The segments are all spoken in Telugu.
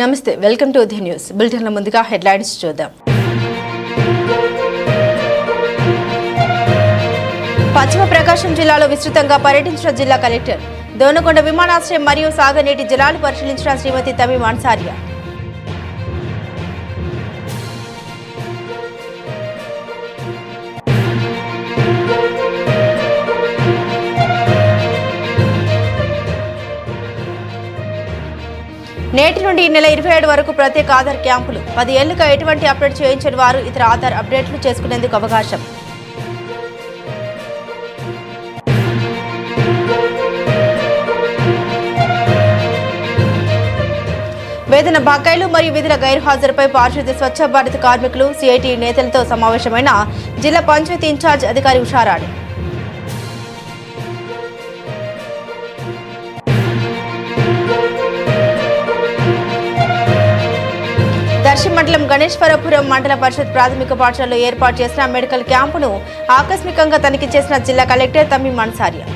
నమస్తే వెల్కమ్ టు ఉదయ న్యూస్. బులెటిన్ల ముందుగా హెడ్లైన్స్ చూద్దాం. పశ్చిమ ప్రకాశం జిల్లాలో విస్తృతంగా పర్యటించిన జిల్లా కలెక్టర్ దోనకొండ విమానాశ్రయం మరియు సాగనీటి జలాలు పరిశీలించిన శ్రీమతి తమిమ్ అన్సారియా నుండి ఈ నెల ఇరవై ఏడు వరకు ప్రత్యేక ఆధార్ క్యాంపులు. పది ఏళ్ళుగా ఎటువంటి అప్డేట్ చేయించని వారు ఇతర ఆధార్ అప్డేట్లు చేసుకునేందుకు అవకాశం. వేతన బకాయిలు మరియు విధుల గైర్హాజరుపై పారిశుద్ధ్య స్వచ్ఛ భారత్ కార్మికులు సిఐటి నేతలతో సమావేశమైన జిల్లా పంచాయతీ ఇన్ఛార్జ్ అధికారి ఉషారాణి. దర్శి మండలం గణేశ్వరపురం మండల పరిషత్ ప్రాథమిక పాఠశాలలో ఏర్పాటు చేసిన మెడికల్ క్యాంపును ఆకస్మికంగా తనిఖీ చేసిన జిల్లా కలెక్టర్ తమ్మి మన్సారియా.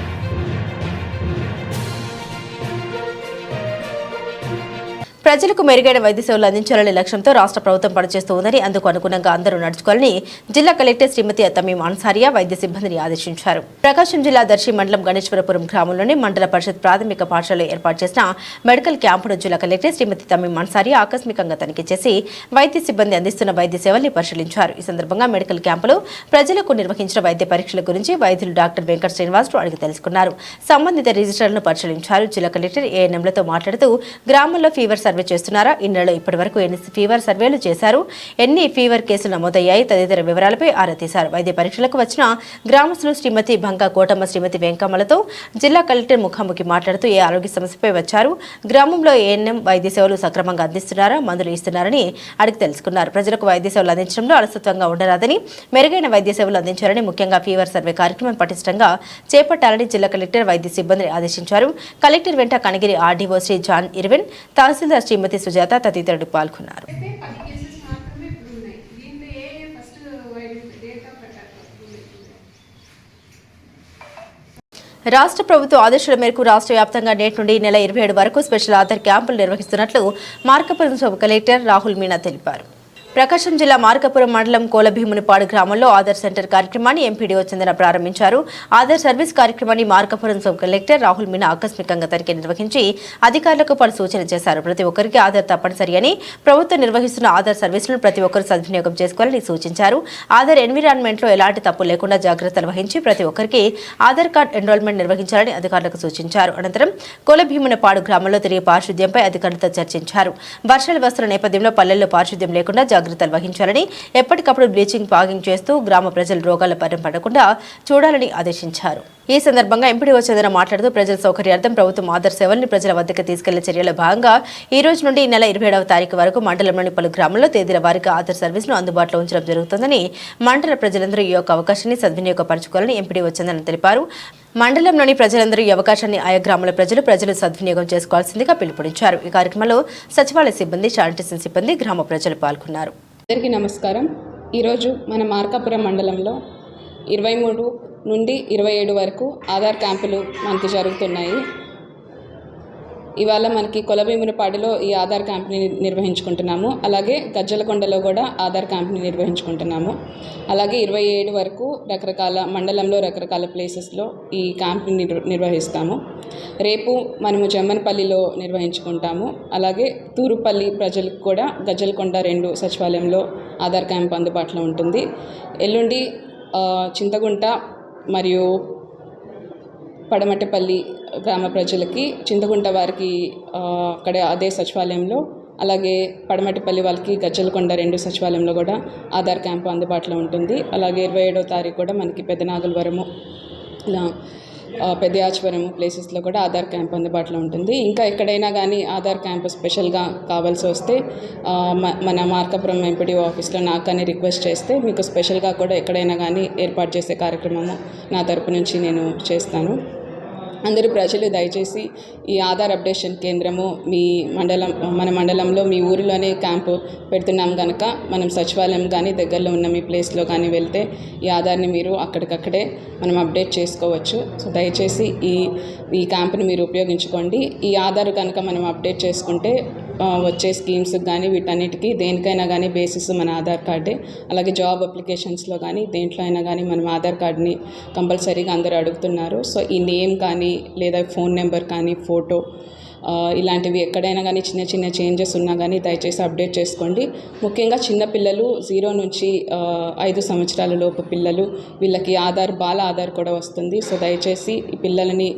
ప్రజలకు మెరుగైన వైద్య సేవలు అందించాలనే లక్ష్యంతో రాష్ట్ర ప్రభుత్వం పనిచేస్తూ ఉందని అందుకు అనుగుణంగా అందరూ నడుచుకోవాలని జిల్లా కలెక్టర్ శ్రీమతి తమీం అన్సారియా వైద్య సిబ్బందిని ఆదేశించారు. ప్రకాశం జిల్లా దర్శి మండలం గణేశ్వరపురం గ్రామంలోని మండల పరిషత్ ప్రాథమిక పాఠశాలలో ఏర్పాటు చేసిన మెడికల్ క్యాంపును జిల్లా కలెక్టర్ శ్రీమతి తమీం అన్సారియా ఆకస్మికంగా తనిఖీ చేసి వైద్య సిబ్బంది అందిస్తున్న వైద్య సేవల్ని పరిశీలించారు. ఈ సందర్భంగా మెడికల్ క్యాంపులో ప్రజలకు నిర్వహించిన వైద్య పరీక్షల గురించి వైద్యులు డాక్టర్ వెంకట శ్రీనివాసరావు అడిగి తెలుసుకున్నారు. సంబంధిత రిజిస్టర్లను పరిశీలించారు. జిల్లా కలెక్టర్ ఏఎన్ఎంలతో మాట్లాడుతూ గ్రామంలో ఫీవర్ సర్వే చేస్తున్నారా? ఇన్నెలలో ఇప్పటి వరకు ఎన్ని ఫీవర్ సర్వేలు చేశారు? ఎన్ని ఫీవర్ కేసులు నమోదయ్యాయి? తదితర వివరాలపై ఆరా తీశారు. వైద్య పరీక్షలకు వచ్చిన గ్రామస్తులు శ్రీమతి భంగా కోటమ్మ శ్రీమతి వెంకమ్మలతో జిల్లా కలెక్టర్ ముఖాముఖి మాట్లాడుతూ ఏ ఆరోగ్య సమస్యపై వచ్చారు? గ్రామంలో ఏఎన్ఎం వైద్య సేవలు సక్రమంగా అందిస్తున్నారా? మందులు ఇస్తున్నారని అడిగి తెలుసుకున్నారు. ప్రజలకు వైద్య సేవలు అందించడంలో అలసత్వంగా ఉండరాదని మెరుగైన వైద్య సేవలు అందించాలని ముఖ్యంగా ఫీవర్ సర్వే కార్యక్రమం పటిష్టంగా చేపట్టాలని జిల్లా కలెక్టర్ వైద్య సిబ్బందిని ఆదేశించారు. కలెక్టర్ వెంట Kanigiri RDO Shri John Irvin తహసీల్దార్ శ్రీమతి సుజాత తదితరులు పాల్గొన్నారు. రాష్ట్ర ప్రభుత్వ ఆదేశాల మేరకు రాష్ట్ర వ్యాప్తంగా నేటి నుండి నెల ఇరవై ఏడు వరకు స్పెషల్ ఆధార్ క్యాంపులు నిర్వహిస్తున్నట్లు మార్కపురం సబ్ కలెక్టర్ రాహుల్ మీనా తెలిపారు. ప్రకాశం జిల్లా మార్కపురం మండలం కోలభీమునిపాడు గ్రామంలో ఆధార్ సెంటర్ కార్యక్రమాన్ని ఎంపీడీఓ చందన ప్రారంభించారు. ఆధార్ సర్వీస్ కార్యక్రమాన్ని మార్కపురం సబ్ కలెక్టర్ రాహుల్ మీనా ఆకస్మికంగా తనిఖీ నిర్వహించి అధికారులకు పలు సూచనలు చేశారు. ప్రతి ఒక్కరికి ఆధార్ తప్పనిసరి అని ప్రభుత్వం నిర్వహిస్తున్న ఆధార్ సర్వీసులను ప్రతి ఒక్కరు సద్వినియోగం చేసుకోవాలని సూచించారు. ఆధార్ ఎన్విరాన్మెంట్లో ఎలాంటి తప్పు లేకుండా జాగ్రత్తలు వహించి ప్రతి ఒక్కరికి ఆధార్ కార్డ్ ఎన్రోల్మెంట్ నిర్వహించాలని అధికారులకు సూచించారు. అనంతరం కోలభీమునిపాడు గ్రామంలో తిరిగి పారిశుద్ధ్యంపై అధికారులతో చర్చించారు. వర్షాలు వస్తున్న నేపథ్యంలో పల్లెల్లో పారిశుద్ధ్యం లేకుండా జాగ్రత్తలు వహించాలని ఎప్పటికప్పుడు బ్లీచింగ్ పాగింగ్ చేస్తూ గ్రామ ప్రజలు రోగాల బారిన పడకుండా చూడాలని ఆదేశించారు. ఈ సందర్భంగా ఎంపీడీఓ చంద్ర మాట్లాడుతూ ప్రజల సౌకర్యార్థం ప్రభుత్వం ఆధార్ సేవల్ని ప్రజల వద్దకు తీసుకెళ్ళే చర్యలో భాగంగా ఈ రోజు నుండి ఈ నెల ఇరవై ఏడవ తారీఖు వరకు మండలంలోని పలు గ్రామాల్లో తేదీల వారికి ఆధార్ సర్వీసును అందుబాటులో ఉంచడం జరుగుతుందని మండల ప్రజలందరూ ఈ యొక్క అవకాశాన్ని సద్వినియోగపరచుకోవాలని ఎంపీడీఓ చంద్రన్ తెలిపారు. మండలంలోని ప్రజలందరూ ఈ అవకాశాన్ని ఆయా గ్రామాల ప్రజలు ప్రజలు సద్వినియోగం చేసుకోవాల్సిందిగా పిలుపునిచ్చారు. ఈ కార్యక్రమంలో సచివాలయ సిబ్బంది శానిటేషన్ సిబ్బంది గ్రామ ప్రజలు పాల్గొన్నారు. అందరికీ నమస్కారం. ఈరోజు మన మార్కాపురం మండలంలో ఇరవై మూడు నుండి ఇరవై ఏడు వరకు ఆధార్ క్యాంపులు మనకి జరుగుతున్నాయి. ఇవాళ మనకి కొలభీమునిపాడులో ఈ ఆధార్ క్యాంప్ని నిర్వహించుకుంటున్నాము. అలాగే గజ్జలకొండలో కూడా ఆధార్ క్యాంప్ని నిర్వహించుకుంటున్నాము. అలాగే ఇరవై ఏడు వరకు రకరకాల మండలంలో రకరకాల ప్లేసెస్లో ఈ క్యాంప్ని నిర్వ నిర్వహిస్తాము. రేపు మనము జమ్మనపల్లిలో నిర్వహించుకుంటాము. అలాగే తూరుపల్లి ప్రజలకు కూడా గజ్జలకొండ రెండు సచివాలయంలో ఆధార్ క్యాంప్ అందుబాటులో ఉంటుంది. ఎల్లుండి చింతగుంట మరియు పడమటపల్లి గ్రామ ప్రజలకి చింతగుంట వారికి అక్కడే అదే సచివాలయంలో అలాగే పడమటిపల్లి వాళ్ళకి గజ్జలకొండ రెండు సచివాలయంలో కూడా ఆధార్ క్యాంపు అందుబాటులో ఉంటుంది. అలాగే ఇరవై ఏడో తారీఖు కూడా మనకి పెద్దనాగులవరము ఇలా ఆ, ప్లేసెస్లో కూడా ఆధార్ క్యాంప్ అందుబాటులో ఉంటుంది. ఇంకా ఎక్కడైనా కానీ ఆధార్ క్యాంప్ స్పెషల్గా కావాల్సి వస్తే మన మార్కాపురం ఎంపీడీఓ ఆఫీస్లో నాకు రిక్వెస్ట్ చేస్తే మీకు స్పెషల్గా కూడా ఎక్కడైనా కానీ ఏర్పాటు చేసే కార్యక్రమము నా తరపు నుంచి నేను చేస్తాను. అందరూ ప్రజలు దయచేసి ఈ ఆధార్ అప్డేషన్ కేంద్రము మీ మండలం మన మండలంలో మీ ఊరిలోనే క్యాంపు పెడుతున్నాం కనుక మనం సచివాలయం కానీ దగ్గరలో ఉన్న మీ ప్లేస్లో కానీ వెళ్తే ఈ ఆధార్ని మీరు అక్కడికక్కడే మనం అప్డేట్ చేసుకోవచ్చు. సో దయచేసి ఈ ఈ క్యాంప్ని మీరు ఉపయోగించుకోండి. ఈ ఆధార్ కనుక మనం అప్డేట్ చేసుకుంటే వచ్చే స్కీమ్స్ కానీ వీటన్నిటికీ దేనికైనా కానీ బేసిస్ మన ఆధార్ కార్డే అలాగే జాబ్ అప్లికేషన్స్లో కానీ దేంట్లో అయినా కానీ మనం ఆధార్ కార్డ్ని కంపల్సరీగా అందరూ అడుగుతున్నారు. సో ఈ నేమ్ కానీ లేదా ఫోన్ నెంబర్ కానీ ఫోటో ఇలాంటివి ఎక్కడైనా కానీ చిన్న చిన్న చేంజెస్ ఉన్నా కానీ దయచేసి అప్డేట్ చేసుకోండి. ముఖ్యంగా చిన్న పిల్లలు జీరో నుంచి ఐదు సంవత్సరాల లోపు పిల్లలు వీళ్ళకి ఆధార్ బాల ఆధార్ కూడా వస్తుంది. సో దయచేసి ఈ పిల్లలని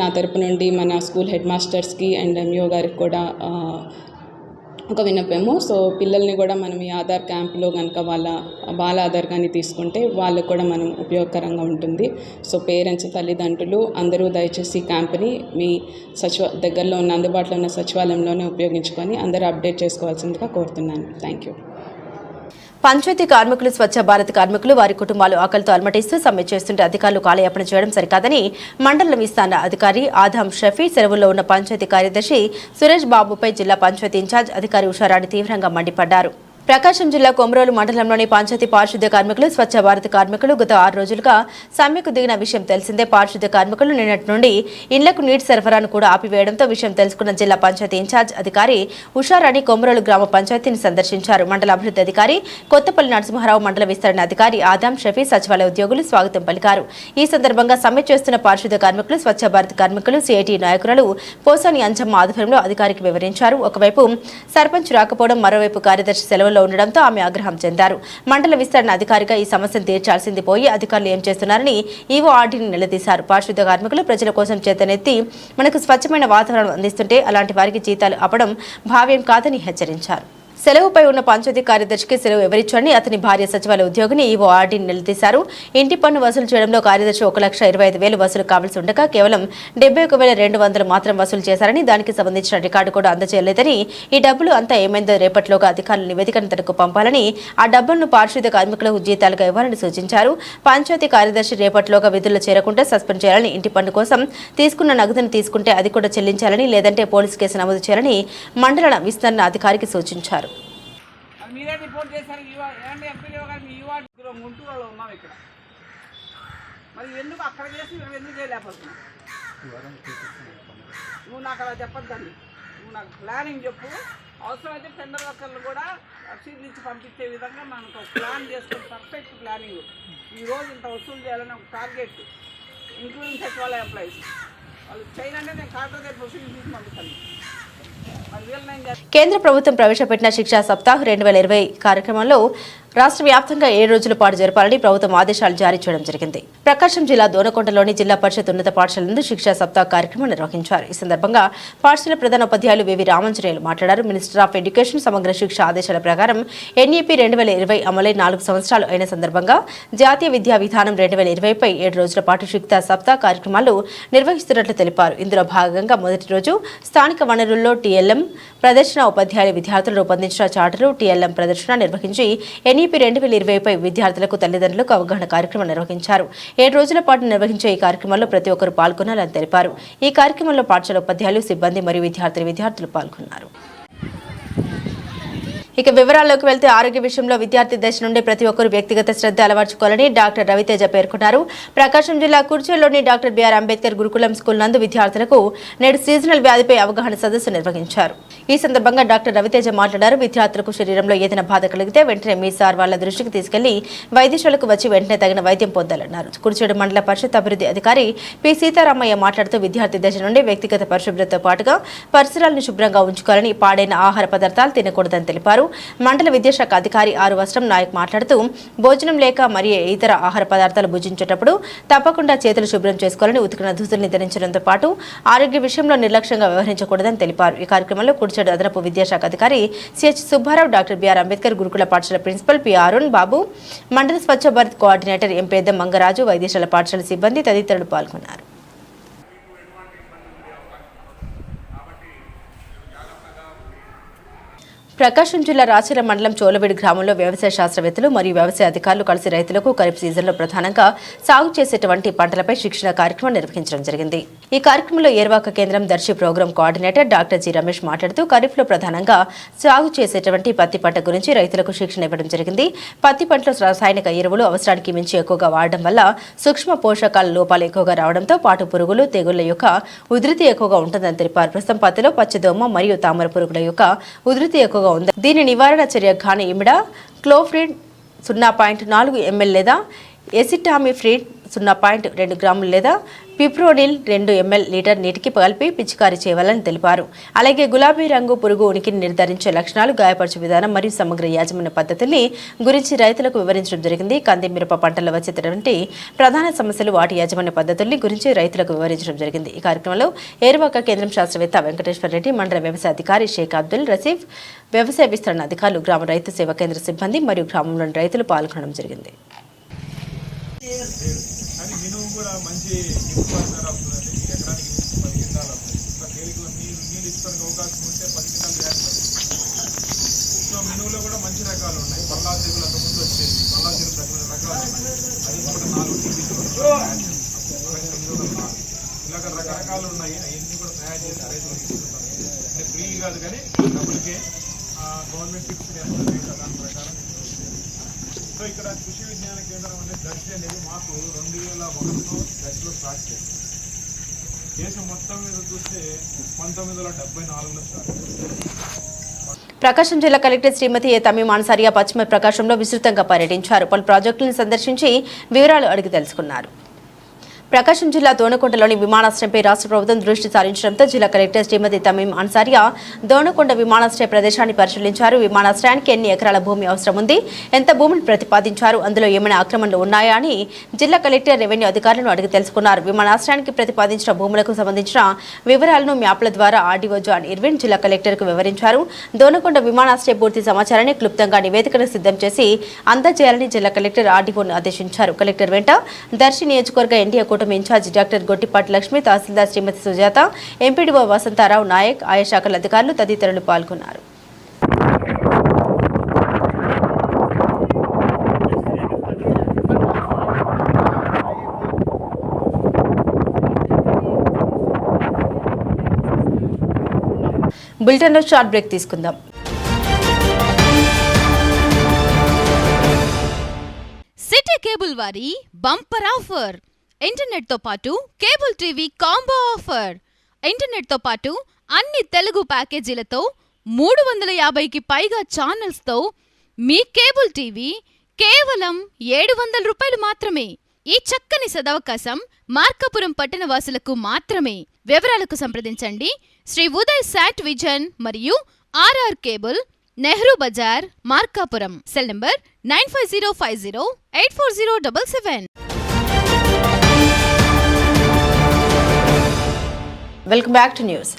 నా తరపు నుండి మన స్కూల్ హెడ్ మాస్టర్స్కి అండ్ ఎంఈఓ గారికి కూడా ఒక విన్నపము. సో పిల్లల్ని కూడా మనం ఈ ఆధార్ క్యాంప్లో కనుక వాళ్ళ బాల ఆధార్ కానీ తీసుకుంటే వాళ్ళకు కూడా మనం ఉపయోగకరంగా ఉంటుంది. సో పేరెంట్స్ తల్లిదండ్రులు అందరూ దయచేసి ఈ క్యాంప్ని మీ సచివ దగ్గరలో ఉన్న అందుబాటులో ఉన్న సచివాలయంలోనే ఉపయోగించుకొని అందరూ అప్డేట్ చేసుకోవాల్సిందిగా కోరుతున్నాను. థ్యాంక్ యూ పంచాయతీ కార్మికులు స్వచ్ఛ భారత్ కార్మికులు వారి కుటుంబాలు ఆకలితో అలమటిస్తూ సమ్మె చేస్తుంటే అధికారులు కాలయాపన చేయడం సరికాదని మండలం విస్తాన అధికారి ఆదాం షఫీ సెలవుల్లో ఉన్న పంచాయతీ కార్యదర్శి సురేష్ బాబుపై జిల్లా పంచాయతీ ఇన్ఛార్జ్ అధికారి ఉషారాణి తీవ్రంగా మండిపడ్డారు. ప్రకాశం జిల్లా కొమరోలు మండలంలోని పంచాయతీ పారిశుద్ధ్య కార్మికులు స్వచ్ఛ భారత్ కార్మికులు గత ఆరు రోజులుగా సమ్మెకు దిగిన విషయం తెలిసిందే. పారిశుద్ధ్య కార్మికులు నిన్నటి నుండి ఇండ్లకు నీటి సరఫరాను కూడా ఆపివేయడంతో విషయం తెలుసుకున్న జిల్లా పంచాయతీ ఇన్ఛార్జ్ అధికారి ఉషారాణి కొమరోలు గ్రామ పంచాయతీని సందర్శించారు. మండల అభివృద్ధి అధికారి కొత్తపల్లి నరసింహారావు మండల విస్తరణ అధికారి ఆదాం షఫీ సచివాలయ ఉద్యోగులు స్వాగతం పలికారు. ఈ సందర్భంగా సమ్మె చేస్తున్న పారిశుద్ధ్య కార్మికులు స్వచ్ఛ భారత్ కార్మికులు సిఐటి నాయకురాలు పోసాని అంజమ్మ ఆధ్వర్యంలో అధికారికి వివరించారు. ఒకవైపు సర్పంచ్ రాకపోవడం మరోవైపు కార్యదర్శి సెలవులు సెలవుల్లో ఉండడంతో ఆమె ఆగ్రహం చెందారు. మండల విస్తరణ అధికారిగా ఈ సమస్యను తీర్చాల్సింది పోయి అధికారులు ఏం చేస్తున్నారని ఈవో ఆర్డీని నిలదీశారు. పారిశుద్ధ కార్మికులు ప్రజల కోసం చేతనెత్తి మనకు స్వచ్ఛమైన వాతావరణం అందిస్తుంటే అలాంటి వారికి జీతాలు అప్పడం భావ్యం కాదని హెచ్చరించారు. సెలవుపై ఉన్న పంచాయతీ కార్యదర్శికి సెలవు ఎవరిచ్చారని అతని భార్య సచివాలయ ఉద్యోగిని ఈవో ఆర్డీని నిలదీశారు. ఇంటి పన్ను వసూలు చేయడంలో కార్యదర్శి ఒక లక్ష ఇరవై ఐదు వేలు వసూలు కావాల్సి ఉండగా కేవలం డెబ్బై ఒక వేల రెండు వందలు మాత్రం వసూలు చేశారని దానికి సంబంధించిన రికార్డు కూడా అందజేయలేదని ఈ డబ్బులు అంతా ఏమైందో రేపటిలోగా అధికారులు నివేదికను తనకు పంపాలని ఆ డబ్బులను పారిశుద్ధ్య కార్మికులకు జీతాలుగా ఇవ్వాలని సూచించారు. పంచాయతీ కార్యదర్శి రేపట్లోగా విధుల్లో చేరకుండా సస్పెండ్ చేయాలని ఇంటి పన్ను కోసం తీసుకున్న నగదును తీసుకుంటే అది కూడా చెల్లించాలని లేదంటే పోలీసు కేసు నమోదు చేయాలని మండల విస్తరణ అధికారికి సూచించారు. మీరే రిపోర్ట్ చేశారు? ఏమంటే ఎంపీడీఓ గారు మీ యువ గుంటూరులో ఉన్నాం ఇక్కడ. మరి ఎందుకు అక్కడ చేసి మేము ఎందుకు చేయలేకపోతున్నాం? నువ్వు నాకు అలా చెప్పొద్దండి. నువ్వు నాకు ప్లానింగ్ చెప్పు. అవసరమైతే టెండర్ వర్కర్లు కూడా రసీదులు ఇచ్చి పంపించే విధంగా మనకు ఒక ప్లాన్ చేసుకుని పర్ఫెక్ట్ ప్లానింగ్ ఈ రోజు ఇంత వసూలు చేయాలని ఒక టార్గెట్ ఇంక్లూడింగ్ సచివాలయ ఎంప్లాయీస్ వాళ్ళు చేయాలంటే నేను కార్డు దగ్గర వసూలు తీసి పంపిస్తాను మరి వీళ్ళని ఏం చేస్తాను కేంద్ర ప్రభుత్వం ప్రవేశపెట్టిన శిక్షా సప్తాహ్ రెండు వేల ఇరవై కార్యక్రమంలో రాష్ట్ర వ్యాప్తంగా ఏడు రోజుల పాటు జరపాలని ప్రభుత్వం ఆదేశాలు జారీ చేయడం జరిగింది. ప్రకాశం జిల్లా దోనకొండలోని జిల్లా పరిషత్ ఉన్నత పాఠశాల నందు శిక్షా సప్తాహ కార్యక్రమం నిర్వహించారు. ఈ సందర్భంగా పాఠశాల ప్రధాన ఉపాధ్యాయులు వివి రామంజనేయులు మాట్లాడారు. మినిస్టర్ ఆఫ్ ఎడ్యుకేషన్ సమగ్ర శిక్ష ఆదేశాల ప్రకారం ఎన్ఈపీ రెండు వేల ఇరవై అమలై నాలుగు సంవత్సరాలు అయిన సందర్భంగా జాతీయ విద్యా విధానం రెండు వేల ఇరవైపై ఏడు రోజుల పాటు శిక్షా సప్తాహ కార్యక్రమాలు నిర్వహిస్తున్నట్లు తెలిపారు. ఇందులో భాగంగా మొదటి రోజు స్థానిక వనరుల్లో టీఎల్ఎం ప్రదర్శన ఉపాధ్యాయుల విద్యార్థులు రూపొందించిన చార్టరు టీఎల్ఎం ప్రదర్శన నిర్వహించి ఎన్ఈపీ రెండు వేల ఇరవైపై విద్యార్థులకు తల్లిదండ్రులకు అవగాహన కార్యక్రమం నిర్వహించారు. ఏడు రోజుల పాటు నిర్వహించే ఈ కార్యక్రమంలో ప్రతి ఒక్కరూ పాల్గొనాలని తెలిపారు. ఈ కార్యక్రమంలో పాఠశాల ఉపాధ్యాయులు సిబ్బంది మరియు విద్యార్థులు విద్యార్థులు పాల్గొన్నారు. ఇక వివరాల్లోకి వెళ్తే ఆరోగ్య విషయంలో విద్యార్థి దశ నుండి ప్రతి ఒక్కరూ వ్యక్తిగత శ్రద్ధ అలవర్చుకోవాలని డాక్టర్ రవితేజ పేర్కొన్నారు. ప్రకాశం జిల్లా కుర్చీలోని డాక్టర్ బిఆర్ అంబేద్కర్ గురుకులం స్కూల్ నందు విద్యార్థులకు నేడు సీజనల్ వ్యాధిపై అవగాహన సదస్సు నిర్వహించారు. ఈ సందర్భంగా డాక్టర్ రవితేజ మాట్లాడారు. విద్యార్థులకు శరీరంలో ఏదైనా బాధ కలిగితే వెంటనే మీ సార్ వాళ్ళ దృష్టికి తీసుకెళ్ళి వైద్యశాలకు వచ్చి వెంటనే తగిన వైద్యం పొందాలన్నారు. కుర్చేడు మండల పరిషత్ అభివృద్ధి అధికారి పి సీతారామయ్య మాట్లాడుతూ విద్యార్థి దశ నుండి వ్యక్తిగత పరిశుభ్రతతో పాటుగా పరిసరాలను శుభ్రంగా ఉంచుకోవాలని పాడైన ఆహార పదార్థాలు తినకూడదని తెలిపారు. మండల విద్యాశాఖ అధికారి ఆరు వస్త్రం నాయక్ మాట్లాడుతూ భోజనం లేక మరియు ఇతర ఆహార పదార్థాలు భుజించేటప్పుడు తప్పకుండా చేతులు శుభ్రం చేసుకోవాలని ఉతికిన దుస్తుల్ని ధరించడంతో పాటు ఆరోగ్య విషయంలో నిర్లక్ష్యంగా వ్యవహరించకూడదని తెలిపారు. ఈ కార్యక్రమంలో కుడిచేడు అదనపు విద్యాశాఖ అధికారి C H Subbarao doctor B R Ambedkar గురుకుల పాఠశాల ప్రిన్సిపల్ పి అరుణ్ బాబు మండల స్వచ్ఛ భారత్ కోఆర్డినేటర్ ఎంపేద మంగరాజు వైద్యశాల పాఠశాల సిబ్బంది తదితరులు పాల్గొన్నారు. ప్రకాశం జిల్లా రాచల మండలం చోలవేడి గ్రామంలో వ్యవసాయ శాస్త్రవేత్తలు మరియు వ్యవసాయ అధికారులు కలిసి రైతులకు ఖరీఫ్ సీజన్లో ప్రధానంగా సాగు చేసేటువంటి పంటలపై శిక్షణ కార్యక్రమం నిర్వహించడం జరిగింది. ఈ కార్యక్రమంలో ఏర్వాక కేంద్రం Darsi program coordinator doctor G Ramesh మాట్లాడుతూ ఖరీఫ్లో ప్రధానంగా సాగు చేసేటువంటి పత్తి పంట గురించి రైతులకు శిక్షణ ఇవ్వడం జరిగింది. పత్తి పంటలో రసాయనిక ఎరువులు అవసరానికి మించి ఎక్కువగా వాడడం వల్ల సూక్ష్మ పోషకాల లోపాలు ఎక్కువగా రావడంతో పాటు పురుగులు తెగుళ్ళ యొక్క ఉధృతి ఎక్కువగా ఉంటుందని తెలిపారు. ప్రస్తుతం పత్తిలో పచ్చదోమ మరియు తామర పురుగుల యొక్క ఉధృతి ఎక్కువగా ఉంది. దీని నివారణ చర్య గాని ఇమిడ క్లోఫ్రిడ్ సున్నా పాయింట్ నాలుగు ఎంఎల్ లేదా ఎసిటామిఫ్రీడ్ సున్నా పాయింట్ రెండు గ్రాములు లేదా పిప్రోనిల్ రెండు ఎంఎల్ లీటర్ నీటికి కలిపి పిచికారీ చేయాలని తెలిపారు. అలాగే గులాబీ రంగు పురుగు ఉనికిని నిర్ధారించే లక్షణాలు గాయపరచే విధానం మరియు సమగ్ర యాజమాన్య పద్ధతుల్ని గురించి రైతులకు వివరించడం జరిగింది. కంది మిరప పంటల్లో వచ్చేటటువంటి ప్రధాన సమస్యలు వాటి యాజమాన్య పద్ధతుల్ని గురించి రైతులకు వివరించడం జరిగింది. ఈ కార్యక్రమంలో ఏరువాక కేంద్రం శాస్త్రవేత్త వెంకటేశ్వర రెడ్డి మండల వ్యవసాయ అధికారి షేక్ అబ్దుల్ రసీఫ్ వ్యవసాయ విస్తరణ అధికారులు గ్రామ రైతు సేవా కేంద్ర సిబ్బంది మరియు గ్రామంలోని రైతులు పాల్గొనడం జరిగింది. కానీ మినుము కూడా మంచి గిట్టుబాటు ధర అవుతుందండి ఎకరానికి పది క్వింటాలు అవుతుంది. తేలిక నీరు నీరు ఇచ్చడానికి అవకాశం ఉంటే పది క్వింటాలు చేస్తారు సో మినువులో కూడా మంచి రకాలు ఉన్నాయి. పల్లా తెగులు అంత ముందు వచ్చేది. పల్లా తెగులు రకమైన రకాలు ఉన్నాయి. అది కూడా నాలుగు టీవీలు ఇలాగ రకరకాలు ఉన్నాయి. అవన్నీ కూడా తయారు చేసి రైతులు తీసుకుంటాం అంటే ఫ్రీ కాదు కానీ డబ్బులకే గవర్నమెంట్ ఫిక్స్ చేస్తుంది దాని ప్రకారం సో ఇక్కడ కృషి విజ్ఞాన కేంద్రం అనేది దర్శి అనేది మాకు రెండు వేల ఒకటిలో దర్శిలో స్టార్ట్ చేసింది. దేశం మొత్తం మీద చూస్తే పంతొమ్మిది వందల డెబ్బై నాలుగులో స్టార్ట్ ప్రకాశం జిల్లా కలెక్టర్ శ్రీమతి ఏ తమీం అన్సారియా పశ్చిమ ప్రకాశంలో విస్తృతంగా పర్యటించారు. పలు ప్రాజెక్టులను సందర్శించి వివరాలు అడిగి తెలుసుకున్నారు. ప్రకాశం జిల్లా దోనకొండలోని విమానాశ్రయంపై రాష్ట్ర ప్రభుత్వం దృష్టి సారించడంతో జిల్లా కలెక్టర్ శ్రీమతి తమీం అన్సారియా దోనకొండ విమానాశ్రయ ప్రదేశాన్ని పరిశీలించారు. విమానాశ్రయానికి ఎన్ని ఎకరాల భూమి అవసరం ఉంది? ఎంత భూమిని ప్రతిపాదించారు? అందులో ఏమైనా ఆక్రమణలు ఉన్నాయా అని జిల్లా కలెక్టర్ రెవెన్యూ అధికారులను అడిగి తెలుసుకున్నారు. విమానాశ్రయానికి ప్రతిపాదించిన భూములకు సంబంధించిన వివరాలను మ్యాప్ల ద్వారా ఆర్డీఓ జాన్ ఇర్విన్ జిల్లా కలెక్టర్కు వివరించారు. దోనకొండ విమానాశ్రయ పూర్తి సమాచారాన్ని క్లుప్తంగా నివేదికను సిద్ధం చేసి అందజేయాలని జిల్లా కలెక్టర్ ఆర్డీఓను ఆదేశించారు. కలెక్టర్ వెంట దర్శి నియోజకవర్గ ఎన్డీఏ కూటమి in charge doctor Gottipati Lakshmi tahsildar Srimathi Sujatha MPDO Vasantharao Naik ఆయా శాఖల అధికారులు తదితరులు పాల్గొన్నారు. బులెటిన్లో షార్ట్ బ్రేక్ తీసుకుందాం. సిటీ కేబుల్ వారి బంపర్ ఆఫర్. ఇంటర్నెట్తో పాటు కేబుల్ టీవీ కాంబో ఆఫర్. ఇంటర్నెట్తో పాటు అన్ని తెలుగు ప్యాకేజీలతో మూడు వందల యాభైకి పైగా ఛానల్స్తో మీ కేబుల్ టీవీ కేవలం ఏడు వందల రూపాయలు మాత్రమే. ఈ చక్కని సదవకాశం మార్కాపురం పట్టణ వాసులకు మాత్రమే. వివరాలకు సంప్రదించండి. శ్రీ ఉదయ్ శాట్ విజన్ మరియు RR cable Nehru Bazar Markapuram. Cell number nine five zero five zero eight four zero double seven. Welcome back to news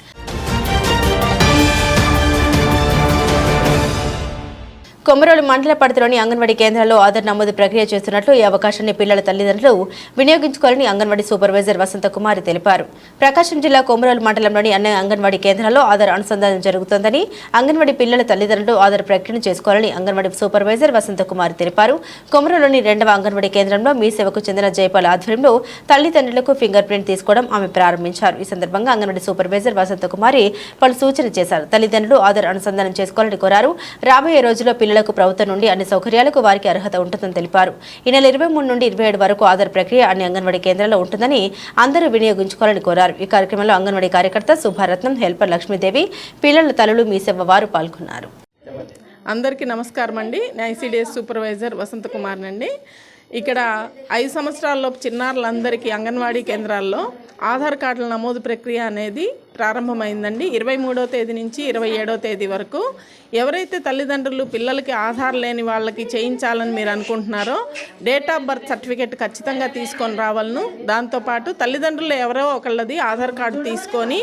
Komarolu మండల పరిధిలోని అంగన్వాడీ కేంద్రాల్లో ఆధార్ నమోదు ప్రక్రియ చేస్తున్నట్లు ఈ అవకాశాన్ని పిల్లల తల్లిదండ్రులు వినియోగించుకోవాలని అంగన్వాడీ సూపర్వైజర్ వసంత కుమారి తెలిపారు. ప్రకాశం జిల్లా కొమరోలు మండలంలోని అన్ని అంగన్వాడీ కేంద్రాల్లో ఆధార్ అనుసంధానం జరుగుతోందని అంగన్వాడీ పిల్లల తల్లిదండ్రులు ఆధార్ ప్రక్రియను చేసుకోవాలని అంగన్వాడీ సూపర్వైజర్ వసంత కుమారి తెలిపారు. కొమరోలోని రెండవ అంగన్వాడీ కేంద్రంలో మీ సేవకు చెందిన జయపాల్ ఆధ్వర్యంలో తల్లిదండ్రులకు ఫింగర్ ప్రింట్ తీసుకోవడం ఆమె ప్రారంభించారు. ఈ సందర్భంగా అంగన్వాడీ సూపర్వైజర్ వసంత కుమారి పలు సూచనలు చేశారు. తల్లిదండ్రులు ఆధార్ అనుసంధానం చేసుకోవాలని కోరారు. రాబోయే రోజుల్లో పిల్లలకు ప్రభుత్వం నుండి అన్ని సౌకర్యాలకు వారికి అర్హత ఉంటుందని తెలిపారు. ఈ నెల ఇరవై మూడు నుండి ఇరవై ఏడు వరకు ఆధార్ ప్రక్రియ అన్ని అంగన్వాడీ కేంద్రాల్లో ఉంటుందని అందరూ వినియోగించుకోవాలని కోరారు. ఈ కార్యక్రమంలో అంగన్వాడీ కార్యకర్త సుభారత్నం హెల్పర్ లక్ష్మీదేవి పిల్లల తల్లులు మీసేవ వారు పాల్గొన్నారు. అందరికీ నమస్కారం అండి నేను ఐసీడీఎస్ సూపర్వైజర్ వసంత కుమార్ అండి ఇక్కడ ఐదు సంవత్సరాలలోపు చిన్నారులందరికీ అంగన్వాడీ కేంద్రాల్లో ఆధార్ కార్డుల నమోదు ప్రక్రియ అనేది ప్రారంభమైందండి. ఇరవై మూడో తేదీ నుంచి ఇరవై ఏడో తేదీ వరకు ఎవరైతే తల్లిదండ్రులు పిల్లలకి ఆధార్ లేని వాళ్ళకి చేయించాలని మీరు అనుకుంటున్నారో డేట్ ఆఫ్ బర్త్ సర్టిఫికేట్ ఖచ్చితంగా తీసుకొని రావాలను. దాంతోపాటు తల్లిదండ్రులు ఎవరో ఒకళ్ళది ఆధార్ కార్డు తీసుకొని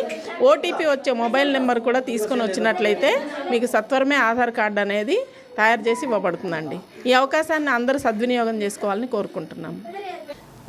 ఓటీపీ వచ్చే మొబైల్ నెంబర్ కూడా తీసుకొని వచ్చినట్లయితే మీకు సత్వరమే ఆధార్ కార్డు అనేది తయారు చేసి ఇవ్వబడుతుందండి. ఈ అవకాశాన్ని అందరూ సద్వినియోగం చేసుకోవాలని కోరుకుంటున్నాము.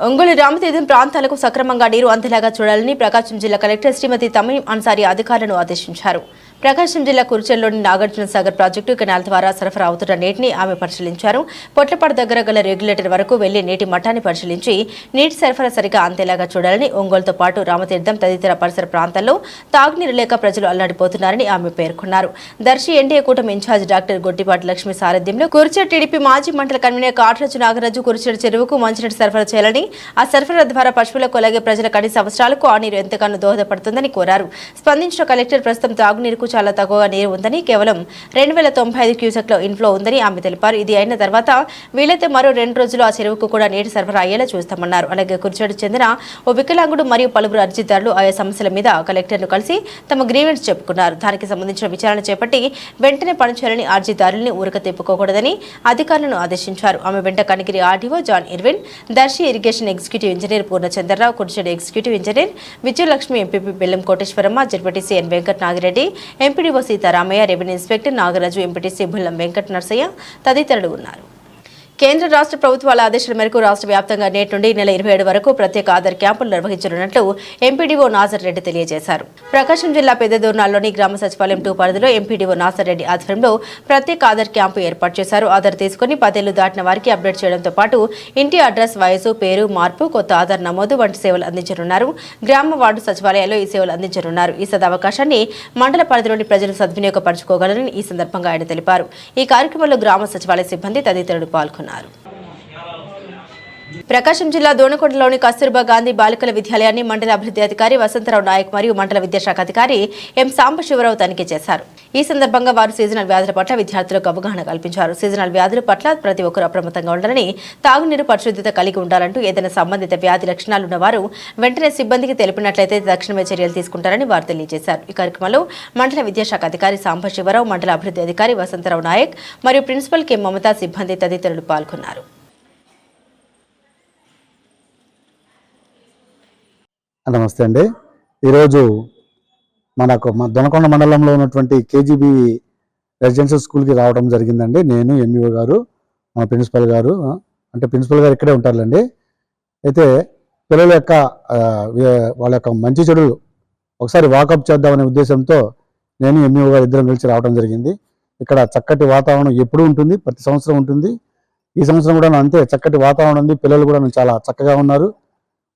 ఒంగోలు రామతీర్థం ప్రాంతాలకు సక్రమంగా నీరు అందేలాగా చూడాలని ప్రకాశం జిల్లా కలెక్టర్ శ్రీమతి తమీం అన్సారి అధికారులను ఆదేశించారు. ప్రకాశం జిల్లా కుర్చెల్లోని నాగార్జున సాగర్ ప్రాజెక్టు కెనాల్ ద్వారా సరఫరా అవుతున్న నీటిని ఆమె పరిశీలించారు. పొట్లపాడు దగ్గర గల రెగ్యులేటర్ వరకు వెళ్ళి నీటి మట్టాన్ని పరిశీలించి నీటి సరఫరా సరిగా అందేలాగా చూడాలని ఒంగోలుతో పాటు రామతీర్థం తదితర పరిసర ప్రాంతాల్లో తాగునీరు లేక ప్రజలు అల్లాడిపోతున్నారని ఆమె పేర్కొన్నారు. దర్శి ఎన్డీఏ కూటమి ఇన్ఛార్జ్ డాక్టర్ గొట్టిపాటి లక్ష్మి సారథ్యంలో కుర్చేడు టీడీపీ మాజీ మండల కన్వీనర్ కాట్రాజు నాగరాజు కుర్చేడు చెరువుకు మంచినీటి సరఫరా చేయాలని ఆ సరఫరా ద్వారా పశువులకు అలాగే ప్రజల కనీస అవసరాలకు ఆ నీరు ఎంతగానో దోహదపడుతుందని కోరారు. స్పందించిన కలెక్టర్ ప్రస్తుతం తాగునీరుకు చాలా తక్కువగా నీరు ఉందని కేవలం రెండు వేల తొంభై ఐదు క్యూసెక్ల ఇన్ఫ్లో ఉందని ఆమె తెలిపారు. ఇది అయిన తర్వాత వీలైతే మరో రెండు రోజులు ఆ చెరువుకు కూడా నీటి సరఫరా అయ్యేలా చూస్తామన్నారు. అలాగే కుర్చేడు చెందిన ఓ వికలాంగుడు మరియు పలువురు అర్జీదారులు ఆయా సమస్యల మీద కలెక్టర్ను కలిసి తమ గ్రీవెన్స్ చెప్పుకున్నారు. దానికి సంబంధించిన విచారణ చేపట్టి వెంటనే పనిచేయాలని అర్జీదారుల్ని ఊరక తిప్పుకోకూడదని అధికారులను ఆదేశించారు. ఆమె వెంట Kanigiri RDO John Irwin Darsi irrigation executive engineer Purnachandrarao Kurichedu executive engineer Vijayalakshmi MPP Bellam Koteswaramma ZPTC N Venkata Nagireddy MPDO Seetharamaiah revenue inspector Nagaraju MPTC Bullam Venkata Narsaiah తదితరులు ఉన్నారు. కేంద్ర రాష్ట్ర ప్రభుత్వాల ఆదేశాల మేరకు రాష్ట్ర వ్యాప్తంగా నేటి నుండి నెల ఇరవై ఏడు వరకు ప్రత్యేక ఆధార్ క్యాంపులు నిర్వహించనున్నట్లు ఎంపీడీఓ నాజర్ రెడ్డి తెలియజేశారు. ప్రకాశం జిల్లా పెద్దదూర్నాల్లోని గ్రామ సచివాలయం టూ పరిధిలో ఎంపీడీఓ నాజర్ రెడ్డి ఆధ్వర్యంలో ప్రత్యేక ఆధార్ క్యాంపు ఏర్పాటు చేశారు. ఆధార్ తీసుకుని పదేళ్ళు దాటిన వారికి అప్డేట్ చేయడంతో పాటు ఇంటి అడ్రస్ వయసు పేరు మార్పు కొత్త ఆధార్ నమోదు వంటి సేవలు అందించనున్నారు. గ్రామ వార్డు సచివాలయాల్లో ఈ సేవలు అందించనున్నారు. ఈ సదవకాశాన్ని మండల పరిధిలోని ప్రజలు సద్వినియోగపరచుకోగలరని ఈ సందర్భంగా ఆయన తెలిపారు. ఈ కార్యక్రమంలో గ్రామ సచివాలయ సిబ్బంది తదితరులు పాల్గొన్నారు. Bolsonaro. ప్రకాశం జిల్లా దోనకొండలోని కస్తూర్బా గాంధీ బాలికల విద్యాలయాన్ని మండల అభివృద్ధి అధికారి వసంతరావు నాయక్ మరియు మండల విద్యాశాఖ అధికారి ఎం సాంబశివరావు తనిఖీ చేశారు. ఈ సందర్భంగా వారు సీజనల్ వ్యాధుల పట్ల విద్యార్థులకు అవగాహన కల్పించారు. సీజనల్ వ్యాధుల పట్ల ప్రతి ఒక్కరూ అప్రమత్తంగా ఉండాలని తాగునీరు పరిశుద్ధత కలిగి ఉండాలంటూ ఏదైనా సంబంధిత వ్యాధి లక్షణాలు ఉన్నవారు వెంటనే సిబ్బందికి తెలిపినట్లయితే తక్షణమే చర్యలు తీసుకుంటారని వారు తెలియజేశారు. ఈ కార్యక్రమంలో మండల విద్యాశాఖ అధికారి సాంబశివరావు మండల అభివృద్ధి అధికారి వసంతరావు నాయక్ మరియు ప్రిన్సిపల్ కె మమతా సిబ్బంది తదితరులు పాల్గొన్నారు. నమస్తే అండి. ఈరోజు మనకు మా దొనకొండ మండలంలో ఉన్నటువంటి కేజీబీ రెసిడెన్షియల్ స్కూల్కి రావడం జరిగిందండి. నేను ఎంఈఓ గారు మా ప్రిన్సిపల్ గారు అంటే ప్రిన్సిపల్ గారు ఇక్కడే ఉంటారులేండి. అయితే పిల్లల యొక్క వాళ్ళ యొక్క మంచి చెడులు ఒకసారి వాకప్ చేద్దామనే ఉద్దేశంతో నేను ఎంఈఓ గారు ఇద్దరం కలిసి రావడం జరిగింది. ఇక్కడ చక్కటి వాతావరణం ఎప్పుడూ ఉంటుంది ప్రతి సంవత్సరం ఉంటుంది. ఈ సంవత్సరం కూడా అంతే చక్కటి వాతావరణం ఉంది. పిల్లలు కూడా చాలా చక్కగా ఉన్నారు.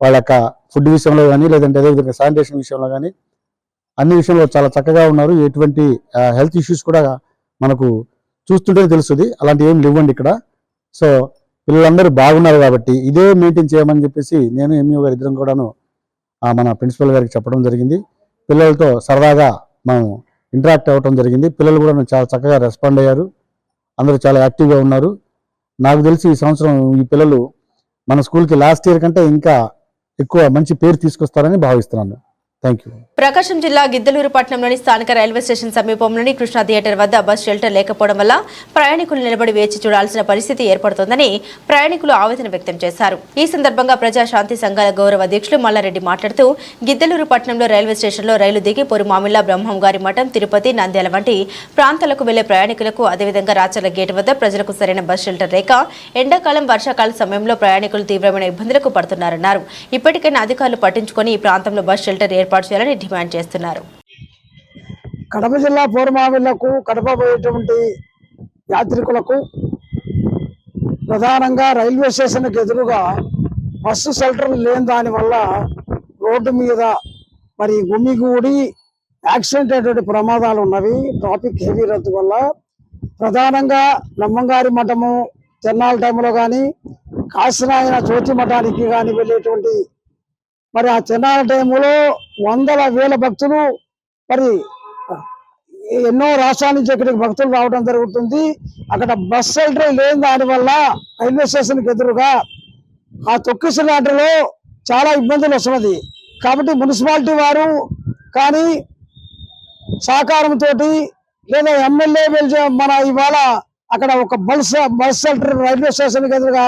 వాళ్ళ యొక్క ఫుడ్ విషయంలో కానీ లేదంటే అదేవిధంగా శానిటేషన్ విషయంలో కానీ అన్ని విషయంలో చాలా చక్కగా ఉన్నారు. ఎటువంటి హెల్త్ ఇష్యూస్ కూడా మనకు చూస్తుంటే తెలుస్తుంది. అలాంటివి ఏం లేవండి ఇక్కడ. సో పిల్లలందరూ బాగున్నారు కాబట్టి ఇదే మెయింటైన్ చేయమని చెప్పేసి నేను ఎంఈఓ గారు ఇద్దరం కూడాను మన ప్రిన్సిపల్ గారికి చెప్పడం జరిగింది. పిల్లలతో సరదాగా మనం ఇంటరాక్ట్ అవ్వడం జరిగింది. పిల్లలు కూడా చాలా చక్కగా రెస్పాండ్ అయ్యారు. అందరూ చాలా యాక్టివ్గా ఉన్నారు. నాకు తెలిసి ఈ సంవత్సరం ఈ పిల్లలు మన స్కూల్కి లాస్ట్ ఇయర్ కంటే ఇంకా ఎక్కువ మంచి పేరు తీసుకొస్తారని భావిస్తున్నాను. ప్రకాశం జిల్లా గిద్దలూరు పట్టణంలోని స్థానిక రైల్వే స్టేషన్ సమీపంలోని కృష్ణా థియేటర్ వద్ద బస్ షెల్టర్ లేకపోవడం వల్ల ప్రయాణికులు నిలబడి వేచి చూడాల్సిన పరిస్థితి ఏర్పడుతోందని ప్రయాణికులు ఆవేదన వ్యక్తం చేశారు. ఈ సందర్భంగా ప్రజా శాంతి సంఘాల గౌరవ అధ్యక్షులు మల్లారెడ్డి మాట్లాడుతూ గిద్దలూరు పట్టణంలో రైల్వే స్టేషన్లో రైలు దిగి పొరుమామిల్లా బ్రహ్మం గారి మఠం తిరుపతి నంద్యాల వంటి ప్రాంతాలకు వెళ్ళే ప్రయాణికులకు అదేవిధంగా రాచర్ల గేట్ వద్ద ప్రజలకు సరైన బస్ షెల్టర్ లేక ఎండాకాలం వర్షాకాల సమయంలో ప్రయాణికులు తీవ్రమైన ఇబ్బందులకు పడుతున్నారన్నారు. ఇప్పటికైనా అధికారులు పట్టించుకొని ఈ ప్రాంతంలో బస్ షెల్టర్ ఏర్పాటు చేయాలని డిమాండ్ చేస్తున్నారు. కడప జిల్లా పూర్మావిళ్ళకు కడప పోయేటువంటి యాత్రికులకు ప్రధానంగా రైల్వే స్టేషన్కి ఎదురుగా బస్సు షెల్టర్ లేని దానివల్ల రోడ్డు మీద మరి గుమిగూడి యాక్సిడెంట్ అయ్యేటువంటి ప్రమాదాలు ఉన్నవి. ట్రాఫిక్ హెవీ రద్దు వల్ల ప్రధానంగా నమ్మంగారి మఠము తిరణాల టైంలో కానీ కాశీనాయన జ్యోతి మఠానికి కానీ వెళ్ళేటువంటి మరి ఆ తిరణాల టైంలో వందల వేల భక్తులు మరి ఎన్నో రాష్ట్రాల నుంచి ఇక్కడికి భక్తులు రావడం జరుగుతుంది. అక్కడ బస్ షెల్టర్ లేని దానివల్ల రైల్వే స్టేషన్కి ఎదురుగా ఆ తొక్కిసలాటలో చాలా ఇబ్బందులు వస్తున్నది. కాబట్టి మున్సిపాలిటీ వారు కానీ సహకారంతో లేదా ఎమ్మెల్యే మన ఇవాళ అక్కడ ఒక bus bus centre railway station ఎదురుగా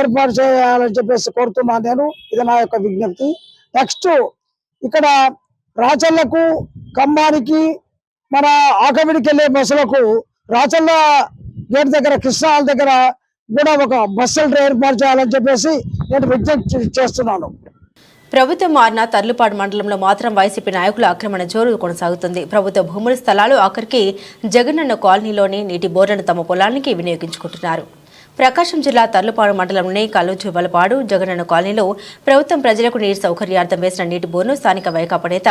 ఏర్పాటు చేయాలని చెప్పేసి కోరుతున్నాను నేను ఇది నా యొక్క విజ్ఞప్తి. నెక్స్ట్ ఇక్కడ రాచళ్ళకు ఖమ్మానికి మన ఆకవిడికి వెళ్ళే బస్సులకు రాచల్ల గేట్ దగ్గర కృష్ణాల దగ్గర కూడా ఒక బస్ సెంటర్ ఏర్పాటు చేయాలని చెప్పేసి నేను విజ్ఞప్తి చేస్తున్నాను. ప్రభుత్వం మారిన తర్లుపాడు మండలంలో మాత్రం వైసీపీ నాయకుల ఆక్రమణ జోరు కొనసాగుతుంది. ప్రభుత్వ భూముల స్థలాలు ఆఖరికి జగనన్న కాలనీలోని నీటి బోర్లను తమ పొలానికి వినియోగించుకుంటున్నారు. ప్రకాశం జిల్లా తర్లుపాడు మండలంలోని కల్లుజువలపాడు జగనన్న కాలనీలో ప్రభుత్వం ప్రజలకు నీటి సౌకర్యార్థం వేసిన నీటి బోర్ను స్థానిక వైకాపా నేత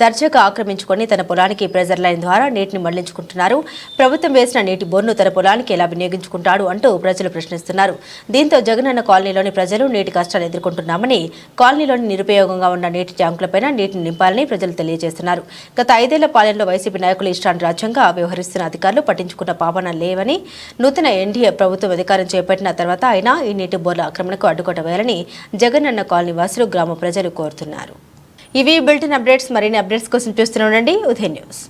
దర్జాగా ఆక్రమించుకొని తన పొలానికి ప్రెజర్ లైన్ ద్వారా నీటిని మళ్ళించుకుంటున్నారు. ప్రభుత్వం వేసిన నీటి బోర్ను తన పొలానికి ఎలా వినియోగించుకుంటాడు అంటూ ప్రజలు ప్రశ్నిస్తున్నారు. దీంతో జగనన్న కాలనీలోని ప్రజలు నీటి కష్టాలు ఎదుర్కొంటున్నామని కాలనీలోని నిరుపయోగంగా ఉన్న నీటి ట్యాంకులపైన నీటిని నింపాలని ప్రజలు తెలియజేస్తున్నారు. గత ఐదేళ్ళ పాలనలో వైసీపీ నాయకులు ఇష్టాన్ రాజ్యంగా వ్యవహరిస్తున్న అధికారులు పట్టించుకున్న పాపన లేవని నూతన ఎన్డీఏ ప్రభుత్వం అధికారం చేపట్టిన తర్వాత అయినా ఈ నీటి బోర్ల ఆక్రమణకు అడ్డుకట్ట వేయాలని జగనన్న కాలనీ వాసులు గ్రామ ప్రజలు కోరుతున్నారు. ఇవి బిల్టిన్ అప్డేట్స్. మరిన్ని అప్డేట్స్ కోసం చూస్తూనే ఉండండి. ఉదయం న్యూస్.